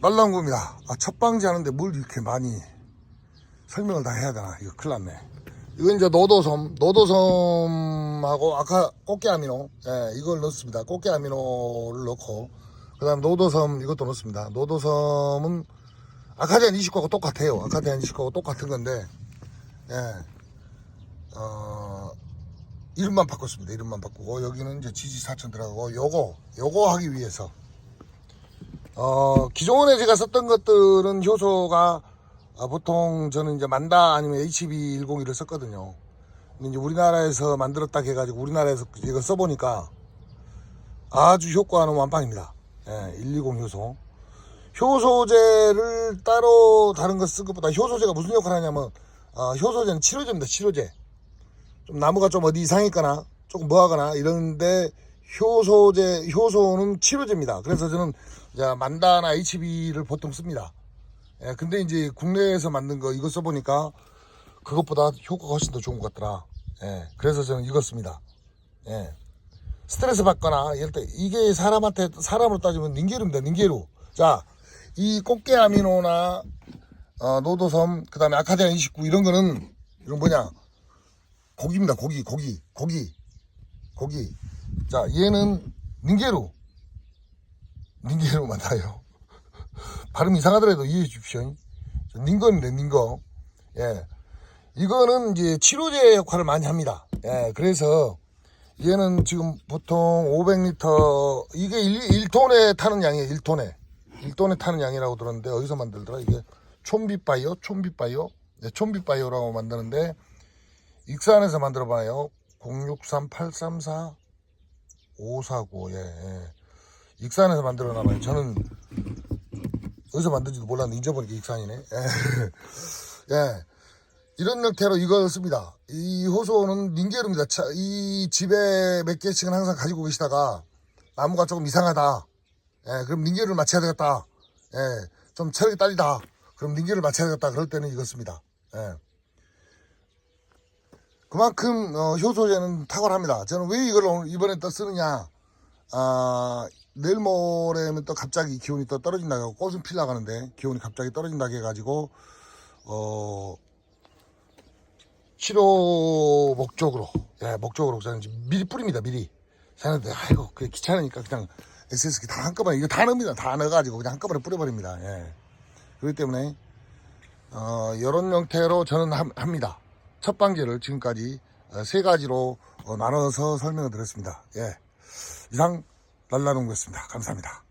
겁니다. 아, 첫 방지 하는데 뭘 이렇게 많이 설명을 다 해야 되나? 이거 큰일 났네. 이건 이제 노도섬, 노도섬하고 아까 꽃게 아미노, 예, 이걸 넣습니다. 꽃게 아미노를 넣고, 그 다음 노도섬 이것도 넣습니다. 노도섬은 아카디안 29하고 똑같아요. 아카디안 29하고 똑같은 건데, 예, 어, 이름만 바꿨습니다. 이름만 바꾸고, 여기는 이제 지지 4천 들어가고, 요거, 요거 하기 위해서, 어, 기존에 제가 썼던 것들은 효소가 아, 보통 저는 이제 만다 아니면 HB101을 썼거든요. 근데 이제 우리나라에서 만들었다 해가지고 우리나라에서 이거 써보니까 아주 효과는 완빵입니다. 예, 120 효소. 효소제를 따로 다른 거쓴 것보다 효소제가 무슨 역할을 하냐면 아, 효소제는 치료제입니다. 치료제. 좀 나무가 좀 어디 이상했거나 조금 뭐하거나 이런데 효소제 효소는 치료제입니다. 그래서 저는 만다나 HB를 보통 씁니다. 예, 근데 이제 국내에서 만든 거 이거 써보니까 그것보다 효과가 훨씬 더 좋은 것 같더라. 예, 그래서 저는 이거 씁니다. 예. 스트레스 받거나 이럴 때 이게 사람한테 사람으로 따지면 닌게루입니다. 닌게루. 자, 이 꽃게 아미노나 어, 노도섬 그다음에 아카디안 29 이런 거는 이런 뭐냐 고기입니다. 고기, 고기, 고기, 고기. 자, 얘는 닌게루. 닌게루 맞아요. 발음 이상하더라도 이해해 주십시오. 닌거입니다, 닌거. 예. 이거는 이제 치료제 역할을 많이 합니다. 예, 그래서 얘는 지금 보통 500리터, 이게 1, 톤에 타는 양이에요, 1톤에. 1톤에 타는 양이라고 들었는데, 어디서 만들더라? 이게 촌빛바이오? 촌빛바이오? 네, 촌빛바이오라고 만드는데, 익산에서 만들어 봐요. 063-834-549, 예, 예. 익산에서 만들어 놔봐요. 저는 어디서 만든지도 몰랐는데 잊어보니까 익산이네. 예. 예. 이런 형태로 이걸 씁니다. 이 호소는 닌게루입니다. 차- 이 집에 몇 개씩은 항상 가지고 계시다가 나무가 조금 이상하다. 예, 그럼 닌게루를 맞춰야 되겠다. 예, 좀 체력이 딸리다. 그럼 닌게루를 맞춰야 되겠다. 그럴 때는 이거 씁니다. 예. 그만큼 어, 효소제는 탁월합니다. 저는 왜 이걸 오늘 이번에 또 쓰느냐? 아, 내일 모레면 또 갑자기 기온이 또 떨어진다고 꽃은 필 나가는데 기온이 갑자기 떨어진다고 해가지고 어 치료 목적으로 예 목적으로 저는 미리 뿌립니다 미리 저는 아이고 그게 귀찮으니까 그냥 SS기 다 한꺼번에 이거 다 넣습니다 다 넣어가지고 그냥 한꺼번에 뿌려버립니다 예 그렇기 때문에 어 이런 형태로 저는 함- 합니다 첫 방제를 지금까지 어, 세 가지로 어, 나눠서 설명을 드렸습니다. 예. 이상 날라놓은 것습니다. 감사합니다.